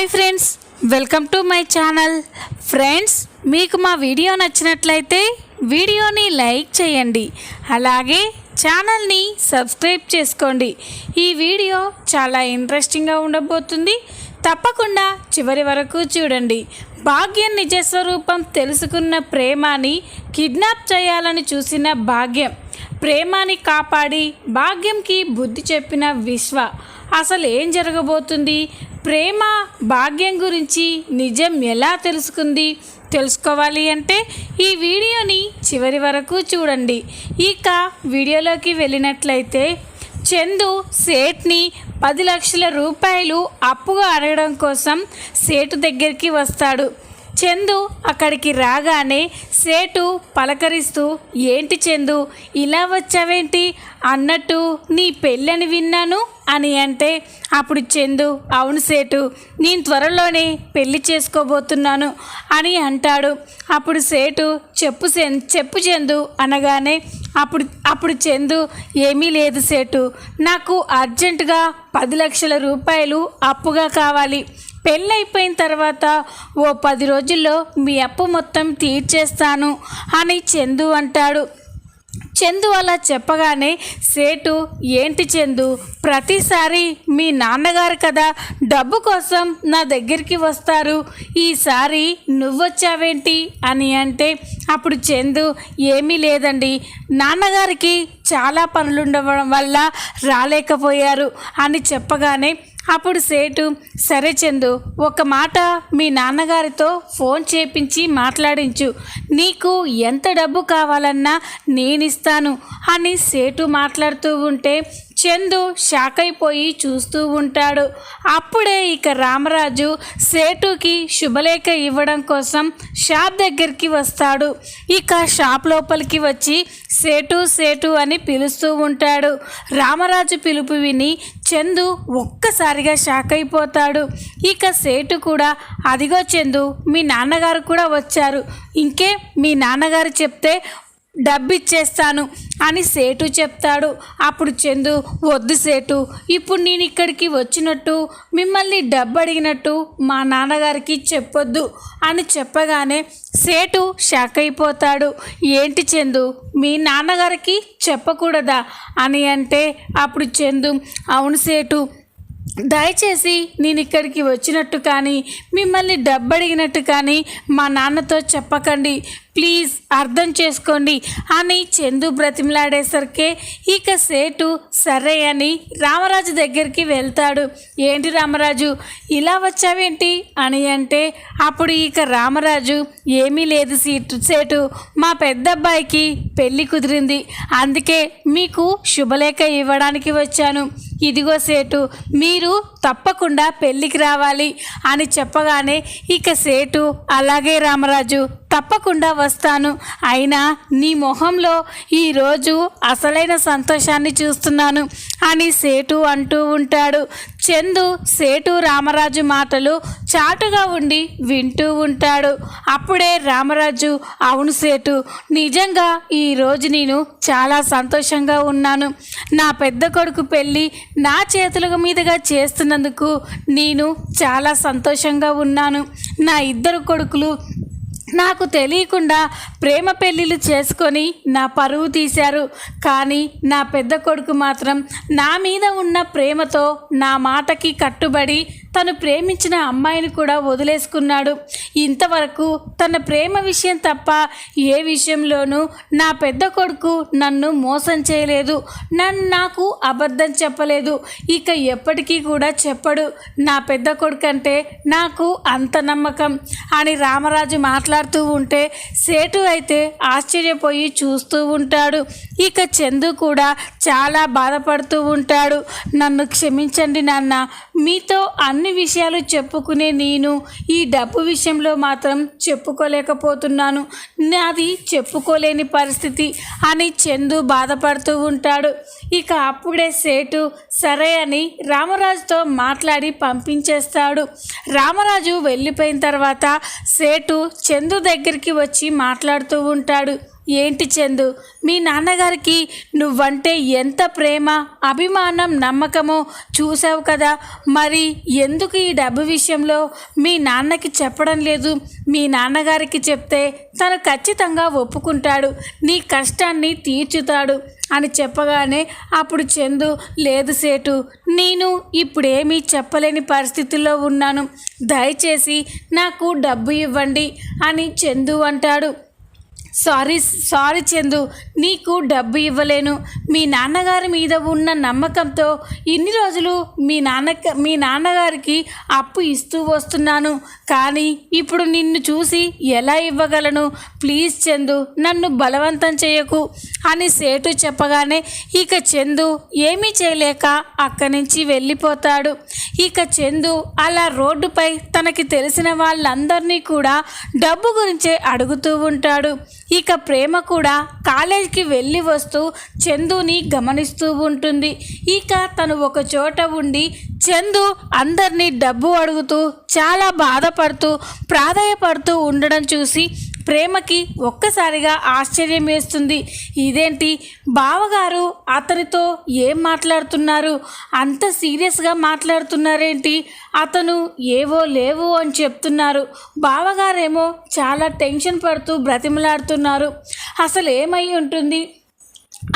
Hi friends welcome to my channel. Friends మీకు మా video నచ్చినట్లయితే వీడియోని లైక్ చేయండి. అలాగే ఛానల్ని సబ్స్క్రైబ్ చేసుకోండి. ఈ వీడియో చాలా ఇంట్రెస్టింగ్గా ఉండబోతుంది. తప్పకుండా చివరి వరకు చూడండి. భాగ్యం నిజస్వరూపం తెలుసుకున్న ప్రేమాని కిడ్నాప్ చేయాలని చూసిన భాగ్యం. ప్రేమాని కాపాడి భాగ్యంకి బుద్ధి చెప్పిన విశ్వ. అసలు ఏం జరగబోతుంది? ప్రేమ భాగ్యం గురించి నిజం ఎలా తెలుసుకుంది? తెలుసుకోవాలి అంటే ఈ వీడియోని చివరి వరకు చూడండి. ఇక వీడియోలోకి వెళ్ళినట్లయితే చందు సేట్ని పది లక్షల రూపాయలు అప్పుగా అడగడం కోసం సేటు దగ్గరికి వస్తాడు. చందు అక్కడికి రాగానే సేటు పలకరిస్తూ ఏంటి చందు ఇలా వచ్చావేంటి? అన్నట్టు నీ పెళ్ళని విన్నాను? అని అంటే అప్పుడు చందు అవును సేటు నేను త్వరలోనే పెళ్ళి చేసుకోబోతున్నాను అని అంటాడు. అప్పుడు సేటు చెప్పు చెప్పు చందు అనగానే అప్పుడు అప్పుడు చందు ఏమీ లేదు సేటు నాకు అర్జెంటుగా పది లక్షల రూపాయలు అప్పుగా కావాలి. పెళ్ళైపోయిన తర్వాత ఓ పది రోజుల్లో మీ అప్పు మొత్తం తీర్చేస్తాను అని చందు అంటాడు. చందు అలా చెప్పగానే సేటు ఏంటి చందు? ప్రతిసారి మీ నాన్నగారు కదా డబ్బు కోసం నా దగ్గరికి వస్తారు. ఈసారి నువ్వొచ్చావేంటి? అని అంటే అప్పుడు చందు ఏమీ లేదండి. నాన్నగారికి చాలా పనులుండవడం వల్ల రాలేకపోయారు అని చెప్పగానే అప్పుడు సేటు సరే చందు ఒక మాట మీ నాన్నగారితో ఫోన్ చేపించి మాట్లాడించు. నీకు ఎంత డబ్బు కావాలన్నా నేనిస్తాను అని సేటు మాట్లాడుతూ ఉంటే చందు షాక్ అయిపోయి చూస్తూ ఉంటాడు. అప్పుడే ఇక రామరాజు సేటుకి శుభలేఖ ఇవ్వడం కోసం షాప్ దగ్గరికి వస్తాడు. ఇక షాప్ లోపలికి వచ్చి సేటు సేటు అని పిలుస్తూ ఉంటాడు. రామరాజు పిలుపు విని చందు ఒక్కసారిగా షాక్ అయిపోతాడు ఇక సేటు కూడా అదిగో చందు మీ నాన్నగారు కూడా వచ్చారు. ఇంకే మీ నాన్నగారు చెప్తే డబ్బిచ్చేస్తాను అని సేటు చెప్తాడు. అప్పుడు చందు వద్దు సేటు ఇప్పుడు నేను ఇక్కడికి వచ్చినట్టు మిమ్మల్ని డబ్బు అడిగినట్టు మా నాన్నగారికి చెప్పొద్దు అని చెప్పగానే సేటు షాక్ అయిపోతాడు. ఏంటి చందు మీ నాన్నగారికి చెప్పకూడదా? అని అంటే అప్పుడు చందు అవును సేటు దయచేసి నేను ఇక్కడికి వచ్చినట్టు కానీ మిమ్మల్ని డబ్బు అడిగినట్టు కానీ మా నాన్నతో చెప్పకండి. ప్లీజ్ అర్థం చేసుకోండి అని చందు బ్రతిమలాడేసరికే ఇక సేటు సరే అని రామరాజు దగ్గరికి వెళ్తాడు. ఏంటి రామరాజు? ఇలా వచ్చావేంటి? అని అంటే అప్పుడు ఇక రామరాజు ఏమీ లేదు సీటు సేటు. మా పెద్దబ్బాయికి పెళ్ళి కుదిరింది. అందుకే మీకు శుభలేఖ ఇవ్వడానికి వచ్చాను. ఇదిగో సేటు మీరు తప్పకుండా పెళ్ళికి రావాలి అని చెప్పగానే ఇక సేటు అలాగే రామరాజు తప్పకుండా వస్తాను. అయినా నీ మొహంలో ఈరోజు అసలైన సంతోషాన్ని చూస్తున్నాను అని సేటు అంటూ ఉంటాడు. చందు సేటు రామరాజు మాటలు చాటుగా ఉండి వింటూ ఉంటాడు. అప్పుడే రామరాజు అవును సేటు నిజంగా ఈరోజు నేను చాలా సంతోషంగా ఉన్నాను. నా పెద్ద కొడుకు పెళ్ళి నా చేతుల మీదుగా చేస్తున్నందుకు నేను చాలా సంతోషంగా ఉన్నాను. నా ఇద్దరు కొడుకులు నాకు తెలియకుండా ప్రేమ పెళ్ళిళ్ళు చేసుకొని నా పరువు తీశారు. కానీ నా పెద్ద కొడుకు మాత్రం నా మీద ఉన్న ప్రేమతో నా మాటకి కట్టుబడి తను ప్రేమించిన అమ్మాయిని కూడా వదిలేసుకున్నాడు. ఇంతవరకు తన ప్రేమ విషయం తప్ప ఏ విషయంలోనూ నా పెద్ద కొడుకు నన్ను మోసం చేయలేదు. నన్ను నాకు అబద్ధం చెప్పలేదు. ఇక ఎప్పటికీ కూడా చెప్పడు. నా పెద్ద కొడుకు అంటే నాకు అంత నమ్మకం అని రామరాజు మాట్లాడుతూ ఉంటే సేటు అయితే ఆశ్చర్యపోయి చూస్తూ ఉంటాడు. ఇక చందు కూడా చాలా బాధపడుతూ ఉంటాడు. నన్ను క్షమించండి నాన్న. మీతో అన్ అన్ని విషయాలు చెప్పుకునే నేను ఈ డబ్బు విషయంలో మాత్రం చెప్పుకోలేకపోతున్నాను. నాది చెప్పుకోలేని పరిస్థితి అని చందు బాధపడుతూ ఉంటాడు. ఇక అప్పుడే సేటు సరే అని రామరాజుతో మాట్లాడి పంపించేస్తాడు. రామరాజు వెళ్ళిపోయిన తర్వాత సేటు చందు దగ్గరికి వచ్చి మాట్లాడుతూ ఉంటాడు. ఏంటి చందు? మీ నాన్నగారికి నువ్వంటే ఎంత ప్రేమ అభిమానం నమ్మకమో చూసావు కదా. మరి ఎందుకు ఈ డబ్బు విషయంలో మీ నాన్నకి చెప్పడం లేదు? మీ నాన్నగారికి చెప్తే తను ఖచ్చితంగా ఒప్పుకుంటాడు. నీ కష్టాన్ని తీర్చుతాడు అని చెప్పగానే అప్పుడు చందు లేదు సేటు నేను ఇప్పుడేమీ చెప్పలేని పరిస్థితుల్లో ఉన్నాను. దయచేసి నాకు డబ్బు ఇవ్వండి అని చందు అంటాడు. సారీ సారీ చందు నీకు డబ్బు ఇవ్వలేను. మీ నాన్నగారి మీద ఉన్న నమ్మకంతో ఇన్ని రోజులు మీ నాన్న మీ నాన్నగారికి అప్పు ఇస్తూ వస్తున్నాను. కానీ ఇప్పుడు నిన్ను చూసి ఎలా ఇవ్వగలను? ప్లీజ్ చందు నన్ను బలవంతం చేయకు అని సేటు చెప్పగానే ఇక చందు ఏమీ చేయలేక అక్కడి నుంచి వెళ్ళిపోతాడు. ఇక చందు అలా రోడ్డుపై తనకి తెలిసిన వాళ్ళందరినీ కూడా డబ్బు గురించే అడుగుతూ ఉంటాడు. ఇక ప్రేమ కూడా కాలేజీకి వెళ్ళి వస్తూ చందుని గమనిస్తూ ఉంటుంది. ఇక తను ఒక చోట ఉండి చందు అందరినీ డబ్బు అడుగుతూ చాలా బాధపడుతూ ప్రాధాయపడుతూ ఉండడం చూసి ప్రేమకి ఒక్కసారిగా ఆశ్చర్యం వేస్తుంది. ఇదేంటి? బావగారు అతనితో ఏం మాట్లాడుతున్నారు? అంత సీరియస్గా మాట్లాడుతున్నారేంటి? అతను ఏవో లేవు అని చెప్తున్నారు. బావగారేమో చాలా టెన్షన్ పడుతూ బ్రతిమలాడుతున్నారు. అసలు ఏమై ఉంటుంది?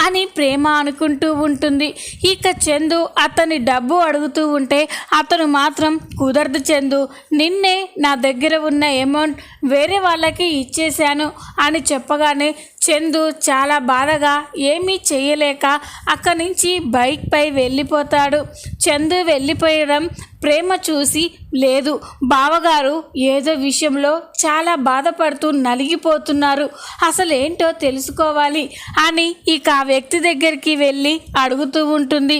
అని ప్రేమ అనుకుంటూ ఉంటుంది. ఇక చందు అతని డబ్బు అడుగుతూ ఉంటే అతను మాత్రం కుదరదు చందు నిన్నే నా దగ్గర ఉన్న అమౌంట్ వేరే వాళ్ళకి ఇచ్చేశాను అని చెప్పగానే చందు చాలా బాధగా ఏమీ చేయలేక అక్కడి నుంచి బైక్పై వెళ్ళిపోతాడు. చందు వెళ్ళిపోయడం ప్రేమ చూసి లేదు. బావగారు ఏదో విషయంలో చాలా బాధపడుతూ నలిగిపోతున్నారు. అసలు ఏంటో తెలుసుకోవాలి అని ఇక ఆ వ్యక్తి దగ్గరికి వెళ్ళి అడుగుతూ ఉంటుంది.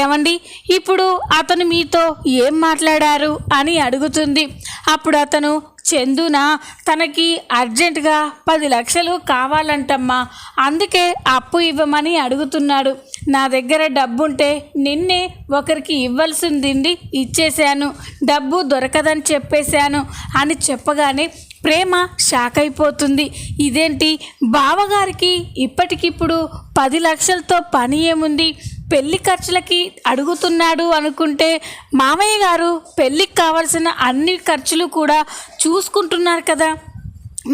ఏమండి ఇప్పుడు అతను మీతో ఏం మాట్లాడారు అని అడుగుతుంది. అప్పుడు అతను చందున తనకి అర్జెంటుగా పది లక్షలు కావాలంటమ్మా. అందుకే అప్పు ఇవ్వమని అడుగుతున్నాడు. నా దగ్గర డబ్బుంటే నిన్నే ఒకరికి ఇవ్వాల్సింది ఇచ్చేశాను. డబ్బు దొరకదని చెప్పేశాను అని చెప్పగానే ప్రేమ షాక్ అయిపోతుంది ఇదేంటి? బావగారికి ఇప్పటికిప్పుడు పది లక్షలతో పని ఏముంది? పెళ్ళి ఖర్చులకి అడుగుతున్నాడు అనుకుంటే మామయ్య గారు పెళ్ళికి కావాల్సిన అన్ని ఖర్చులు కూడా చూసుకుంటున్నారు కదా.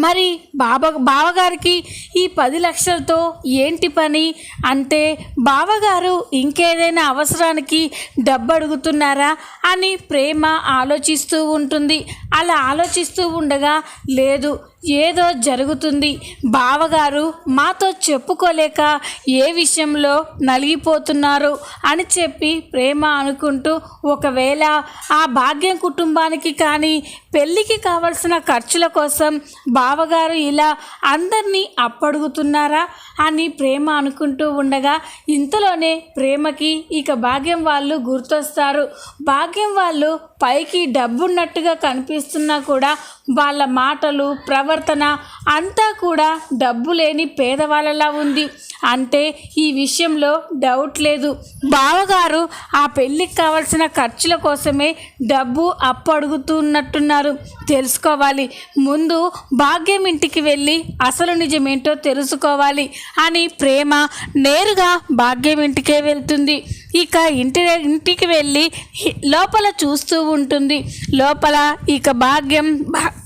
మరి బాబా బావగారికి ఈ పది లక్షలతో ఏంటి పని? అంటే బావగారు ఇంకేదైనా అవసరానికి డబ్బు అడుగుతున్నారా అని ప్రేమ ఆలోచిస్తూ ఉంటుంది. అలా ఆలోచిస్తూ ఉండగా లేదు ఏదో జరుగుతుంది. బావగారు మాతో చెప్పుకోలేక ఏ విషయంలో నలిగిపోతున్నారు అని చెప్పి ప్రేమ అనుకుంటూ ఒకవేళ ఆ భాగ్యం కుటుంబానికి కానీ పెళ్ళికి కావలసిన ఖర్చుల కోసం బావగారు ఇలా అందరినీ అప్పడుగుతున్నారా అని ప్రేమ అనుకుంటూ ఉండగా ఇంతలోనే ప్రేమకి ఇక భాగ్యం వాళ్ళు గుర్తొస్తారు. భాగ్యం వాళ్ళు పైకి డబ్బున్నట్టుగా కనిపిస్తున్నా కూడా వాళ్ళ మాటలు ప్రవర్తన అంతా కూడా డబ్బు లేని పేదవాళ్ళలా ఉంది. అంటే ఈ విషయంలో డౌట్ లేదు. బావగారు ఆ పెళ్ళికి కావాల్సిన ఖర్చుల కోసమే డబ్బు అప్పు అడుగుతున్నట్టున్నారు తెలుసుకోవాలి. ముందు భాగ్యం ఇంటికి వెళ్ళి అసలు నిజమేంటో తెలుసుకోవాలి అని ప్రేమ నేరుగా భాగ్యం ఇంటికే వెళ్తుంది. ఇక ఇంటి ఇంటికి వెళ్ళి లోపల చూస్తూ ఉంటుంది. లోపల ఇక భాగ్యం భా-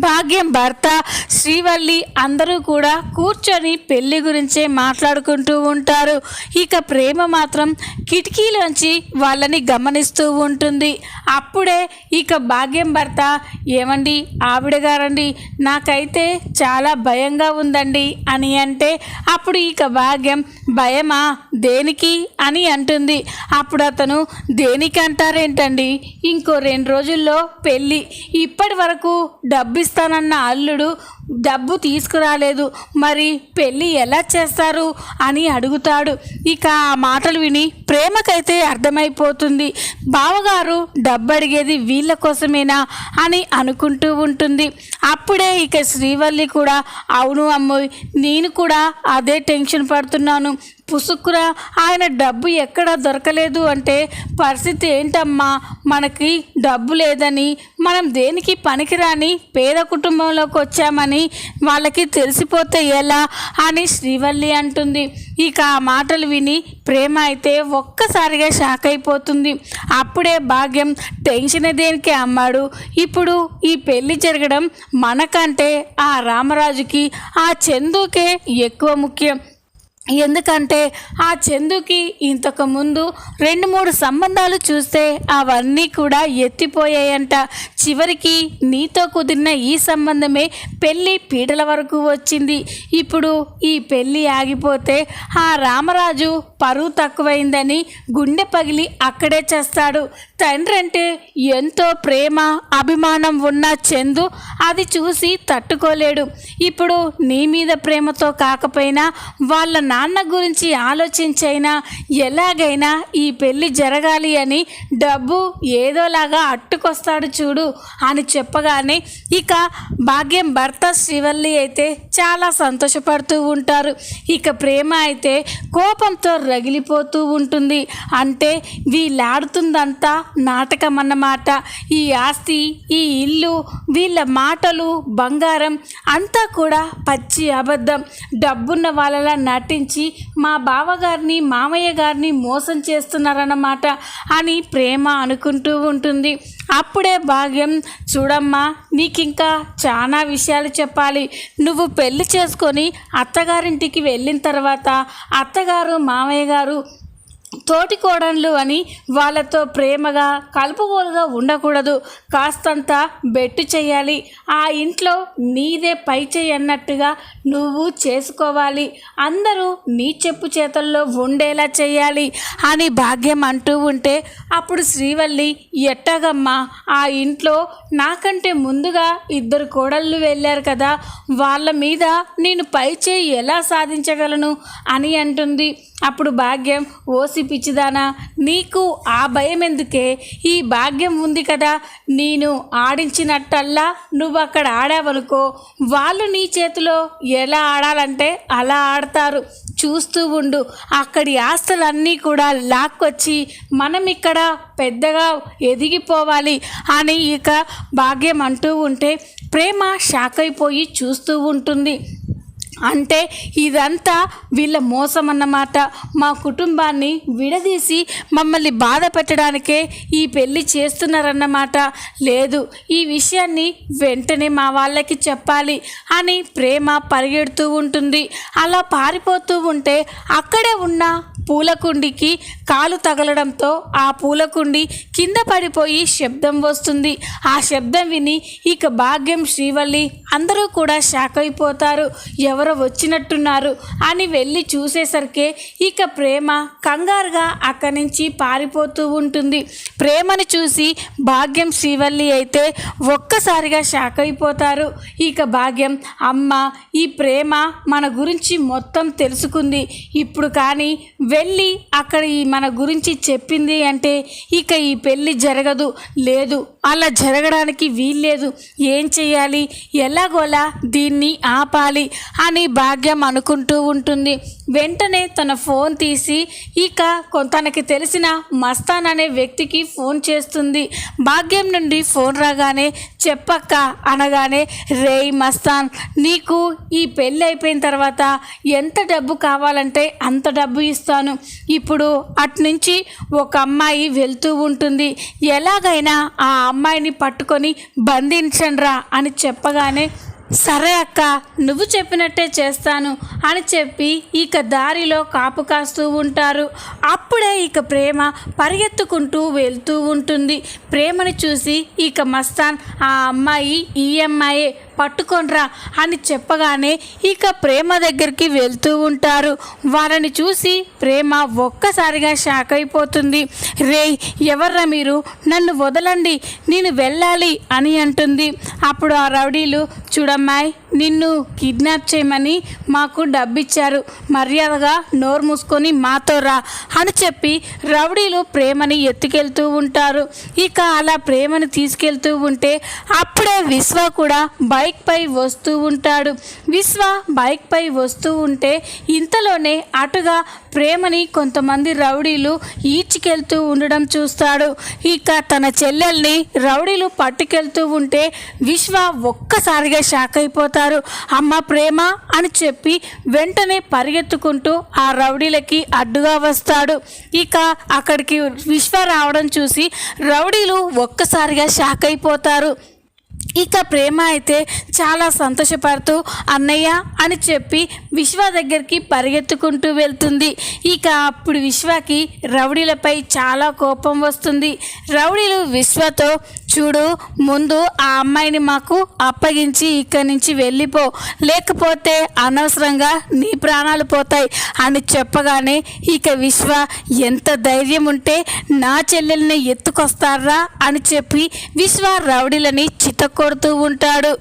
భాగ్యం భర్త శ్రీవల్లి అందరూ కూడా కూర్చొని పెళ్ళి గురించే మాట్లాడుకుంటూ ఉంటారు. ఇక ప్రేమ మాత్రం కిటికీలోంచి వాళ్ళని గమనిస్తూ ఉంటుంది. అప్పుడే ఇక భాగ్యం భర్త ఏమండి ఆవిడ గారండి నాకైతే చాలా భయంగా ఉందండి అని అంటే అప్పుడు ఇక భాగ్యం భయమా దేనికి? అని అంటుంది. అప్పుడు అతను దేనికి అంటారేంటండి? ఇంకో రెండు రోజుల్లో పెళ్ళి ఇప్పటి వరకు డబ్బు ఇస్తానన్న అల్లుడు డబ్బు తీసుకురాలేదు మరి పెళ్ళి ఎలా చేస్తారు? అని అడుగుతాడు. ఇక ఆ మాటలు విని ప్రేమకైతే అర్థమైపోతుంది. బావగారు డబ్బు అడిగేది వీళ్ళ కోసమేనా? అని అనుకుంటూ ఉంటుంది. అప్పుడే ఇక శ్రీవల్లి కూడా అవును అమ్మోయ్ నేను కూడా అదే టెన్షన్ పడుతున్నాను. పుసుక్కురా ఆయన డబ్బు ఎక్కడ దొరకలేదు అంటే పరిస్థితి ఏంటమ్మా? మనకి డబ్బు లేదని మనం దేనికి పనికిరాని పేద కుటుంబంలోకి వచ్చామని వాళ్ళకి తెలిసిపోతే ఎలా అని శ్రీవల్లి అంటుంది. ఇక ఆ మాటలు విని ప్రేమ అయితే ఒక్కసారిగా షాక్ అయిపోతుంది. అప్పుడే భాగ్యం టెన్షన్ దేనికి అమ్మాడు? ఇప్పుడు ఈ పెళ్ళి జరగడం మనకంటే ఆ రామరాజుకి ఆ చందుకే ఎక్కువ ముఖ్యం. ఎందుకంటే ఆ చందుకి ఇంతకు ముందు రెండు మూడు సంబంధాలు చూస్తే అవన్నీ కూడా ఎత్తిపోయాయంట. చివరికి నీతో కుదిరిన ఈ సంబంధమే పెళ్ళి పీటల వరకు వచ్చింది. ఇప్పుడు ఈ పెళ్ళి ఆగిపోతే ఆ రామరాజు పరువు తక్కువైందని గుండె పగిలి అక్కడే చేస్తాడు. తండ్రి అంటే ఎంతో ప్రేమ అభిమానం ఉన్న చందు అది చూసి తట్టుకోలేడు. ఇప్పుడు నీ మీద ప్రేమతో కాకపోయినా వాళ్ళ నాన్న గురించి ఆలోచించైనా ఎలాగైనా ఈ పెళ్ళి జరగాలి అని డబ్బు ఏదోలాగా అట్టుకొస్తాడు చూడు అని చెప్పగానే ఇక భాగ్యం భర్త శ్రీవల్లి అయితే చాలా సంతోషపడుతూ ఉంటారు. ఇక ప్రేమ అయితే కోపంతో రగిలిపోతూ ఉంటుంది. అంటే వీళ్ళాడుతుందంతా నాటకం అన్నమాట ఈ ఆస్తి ఈ ఇల్లు వీళ్ళ మాటలు బంగారం అంతా కూడా పచ్చి అబద్ధం. డబ్బున్న వాళ్ళలా నటించి మా బావగారిని మామయ్య గారిని మోసం చేస్తున్నారన్నమాట అని ప్రేమ అనుకుంటూ ఉంటుంది. అప్పుడే భాగ్యం చూడమ్మా నీకింకా చాలా విషయాలు చెప్పాలి. నువ్వు పెళ్ళి చేసుకొని అత్తగారింటికి వెళ్ళిన తర్వాత అత్తగారు మామయ్య గారు తోటి కోడన్లు అని వాళ్ళతో ప్రేమగా కలుపుగోలుగా ఉండకూడదు. కాస్తంత బెట్టు చేయాలి. ఆ ఇంట్లో నీదే పై చేయి అన్నట్టుగా నువ్వు చేసుకోవాలి. అందరూ నీ చెప్పు చేతల్లో ఉండేలా చేయాలి అని భాగ్యం అంటూ ఉంటే అప్పుడు శ్రీవల్లి ఎట్టగమ్మా ఆ ఇంట్లో నాకంటే ముందుగా ఇద్దరు కోడళ్ళు వెళ్ళారు కదా వాళ్ళ మీద నేను పై చేయి ఎలా సాధించగలను? అని అంటుంది. అప్పుడు భాగ్యం ఓసి పిచ్చిదానా నీకు ఆ భయం ఎందుకే ఈ భాగ్యం ఉంది కదా నేను ఆడించినట్టల్లా నువ్వు అక్కడ ఆడావనుకో. వాళ్ళు నీ చేతిలో ఎలా ఆడాలంటే అలా ఆడతారు. చూస్తూ ఉండు అక్కడి ఆస్తులన్నీ కూడా లాక్కొచ్చి మనం ఇక్కడ పెద్దగా ఎదిగిపోవాలి అని ఇక భాగ్యం అంటూ ఉంటే ప్రేమ షాక్ అయిపోయి చూస్తూ ఉంటుంది. అంటే ఇదంతా వీళ్ళ మోసం అన్నమాట మా కుటుంబాన్ని విడదీసి మమ్మల్ని బాధ పెట్టడానికే ఈ పెళ్ళి చేస్తున్నారన్నమాట. లేదు ఈ విషయాన్ని వెంటనే మా వాళ్ళకి చెప్పాలి అని ప్రేమ పరిగెడుతూ ఉంటుంది. అలా పారిపోతూ ఉంటే అక్కడే ఉన్న పూలకుండికి కాలు తగలడంతో ఆ పూలకుండి కింద పడిపోయి శబ్దం వస్తుంది. ఆ శబ్దం విని ఇక భాగ్యం శ్రీవల్లి అందరూ కూడా షాక్ అయిపోతారు. ఎవరు వచ్చినట్టున్నారు అని వెళ్ళి చూసేసరికి ఇక ప్రేమ కంగారుగా అక్కడి నుంచి పారిపోతూ ఉంటుంది. ప్రేమను చూసి భాగ్యం శ్రీవల్లి అయితే ఒక్కసారిగా షాక్ అయిపోతారు. ఇక భాగ్యం అమ్మ ఈ ప్రేమ మన గురించి మొత్తం తెలుసుకుంది. ఇప్పుడు కానీ వెళ్ళి అక్కడ ఈ మన గురించి చెప్పింది అంటే ఇక ఈ పెళ్ళి జరగదు లేదు. అలా జరగడానికి వీల్లేదు. ఏం చేయాలి ఎలాగోలా దీన్ని ఆపాలి అని భాగ్యం అనుకుంటూ ఉంటుంది. వెంటనే తన ఫోన్ తీసి ఇక కొ- తనకి తెలిసిన మస్తాన్ అనే వ్యక్తికి ఫోన్ చేస్తుంది. భాగ్యం నుండి ఫోన్ రాగానే చెప్పక్క అనగానే రేయ్ మస్తాన్ నీకు ఈ పెళ్ళి అయిపోయిన తర్వాత ఎంత డబ్బు కావాలంటే అంత డబ్బు ఇస్తాను. ఇప్పుడు అట్నుంచి ఒక అమ్మాయి వెళ్తూ ఉంటుంది. ఎలాగైనా ఆ అమ్మాయిని పట్టుకొని బంధించండ్రా అని చెప్పగానే సరే అక్క నువ్వు చెప్పినట్టే చేస్తాను అని చెప్పి ఇక దారిలో కాపు కాస్తూ ఉంటారు. అప్పుడే ఇక ప్రేమ పరిగెత్తుకుంటూ వెళ్తూ ఉంటుంది. ప్రేమని చూసి ఇక మస్తాన్ ఆ అమ్మాయి ఈ అమ్మాయే పట్టుకొనరా అని చెప్పగానే ఇక ప్రేమ దగ్గరికి వెళ్తూ ఉంటారు. వాళ్ళని చూసి ప్రేమ ఒక్కసారిగా షాక్ అయిపోతుంది. రే ఎవర్రా మీరు? నన్ను వదలండి. నేను వెళ్ళాలి అని అంటుంది. అప్పుడు ఆ రౌడీలు చూడమ్మాయి నిన్ను కిడ్నాప్ చేయమని మాకు డబ్బిచ్చారు. మర్యాదగా నోరు మూసుకొని మాతో రా అని చెప్పి రౌడీలు ప్రేమని ఎత్తుకెళ్తూ ఉంటారు. ఇక అలా ప్రేమని తీసుకెళ్తూ ఉంటే అప్పుడే విశ్వ కూడా బైక్ బైక్పై వస్తూ ఉంటాడు. విశ్వ బైక్పై వస్తూ ఉంటే ఇంతలోనే అటుగా ప్రేమని కొంతమంది రౌడీలు ఈడ్చికెళ్తూ ఉండడం చూస్తాడు. ఇక తన చెల్లెల్ని రౌడీలు పట్టుకెళ్తూ ఉంటే విశ్వ ఒక్కసారిగా షాక్ అయిపోతారు. అమ్మ ప్రేమ అని చెప్పి వెంటనే పరిగెత్తుకుంటూ ఆ రౌడీలకి అడ్డుగా వస్తాడు. ఇక అక్కడికి విశ్వ రావడం చూసి రౌడీలు ఒక్కసారిగా షాక్ అయిపోతారు. ఇక ప్రేమ అయితే చాలా సంతోషపడుతూ అన్నయ్య అని చెప్పి విశ్వ దగ్గరికి పరిగెత్తుకుంటూ వెళ్తుంది. ఇక అప్పుడు విశ్వకి రౌడీలపై చాలా కోపం వస్తుంది. రౌడీలు విశ్వతో చూడు ముందు ఆ అమ్మాయిని మాకు అప్పగించి ఇక్కడి నుంచి వెళ్ళిపో. లేకపోతే అనవసరంగా నీ ప్రాణాలు పోతాయి అని చెప్పగానే ఇక విశ్వ ఎంత ధైర్యం ఉంటే నా చెల్లెల్ని ఎత్తుకొస్తారా అని చెప్పి విశ్వ రౌడీలని చితకొడుతూ ఉంటాడు.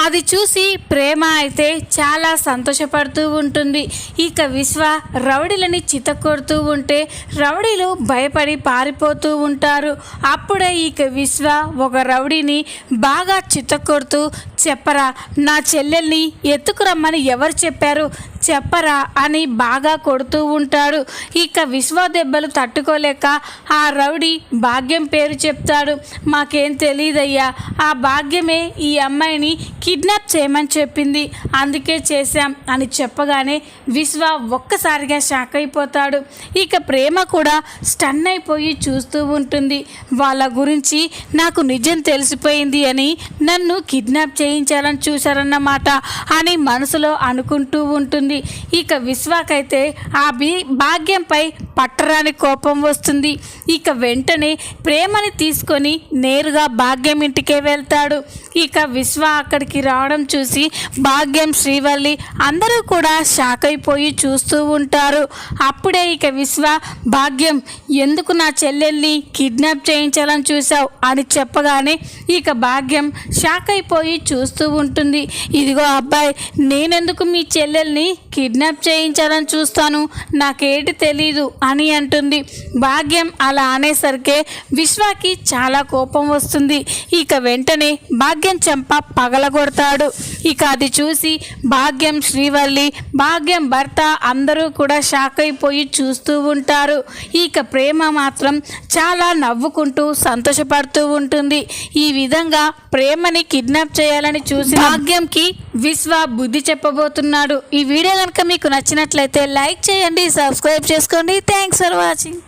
అది చూసి ప్రేమ అయితే చాలా సంతోషపడుతూ ఉంటుంది. ఇక విశ్వ రౌడీలని చితకొడుతూ ఉంటే రౌడీలు భయపడి పారిపోతూ ఉంటారు. అప్పుడే ఇక విశ్వ ఒక రౌడీని బాగా చితకొడుతూ చెప్పరా నా చెల్లెల్ని ఎత్తుకురమ్మని ఎవరు చెప్పారు? చెప్పరా అని బాగా కొడుతూ ఉంటాడు. ఇక విశ్వ దెబ్బలు తట్టుకోలేక ఆ రౌడీ భాగ్యం పేరు చెప్తాడు. మాకేం తెలియదయ్యా ఆ భాగ్యమే ఈ అమ్మాయిని కిడ్నాప్ చేయమని చెప్పింది. అందుకే చేశాం అని చెప్పగానే విశ్వ ఒక్కసారిగా షాక్ అయిపోతాడు. ఇక ప్రేమ కూడా స్టన్ అయిపోయి చూస్తూ ఉంటుంది. వాళ్ళ గురించి నాకు నిజం తెలిసిపోయింది అని నన్ను కిడ్నాప్ చేయించాలని చూశారన్నమాట అని మనసులో అనుకుంటూ ఉంటుంది. ఇక విశ్వాకైతే ఆ బి భాగ్యంపై పట్టరాని కోపం వస్తుంది. ఇక వెంటనే ప్రేమని తీసుకొని నేరుగా భాగ్యం ఇంటికే వెళ్తాడు. ఇక విశ్వ అక్కడికి రావడం చూసి భాగ్యం శ్రీవల్లి అందరూ కూడా షాక్ అయిపోయి చూస్తూ ఉంటారు. అప్పుడే ఇక విశ్వ భాగ్యం ఎందుకు నా చెల్లెల్ని కిడ్నాప్ చేయించాలని చూసావు అని చెప్పగానే ఇక భాగ్యం షాక్ అయిపోయి చూస్తూ ఉంటుంది. ఇదిగో అబ్బాయి నేనెందుకు మీ చెల్లెల్ని కిడ్నాప్ చేయించాలని చూస్తాను. నాకేటి తెలీదు అని అంటుంది. భాగ్యం అలా అనేసరికే విశ్వాకి చాలా కోపం వస్తుంది. ఇక వెంటనే భాగ్యం చెంప పగలగొడతాడు. ఇక అది చూసి భాగ్యం శ్రీవల్లి భాగ్యం భర్త అందరూ కూడా షాక్ అయిపోయి చూస్తూ ఉంటారు. ఇక ప్రేమ మాత్రం చాలా నవ్వుకుంటూ సంతోషపడుతూ ఉంటుంది. ఈ విధంగా ప్రేమని కిడ్నాప్ చేయాలని చూసి భాగ్యంకి విశ్వ బుద్ధి చెప్పబోతున్నాడు. ఈ వీడియో కనుక మీకు నచ్చినట్లయితే లైక్ చేయండి సబ్స్క్రైబ్ చేసుకోండి. Thanks for watching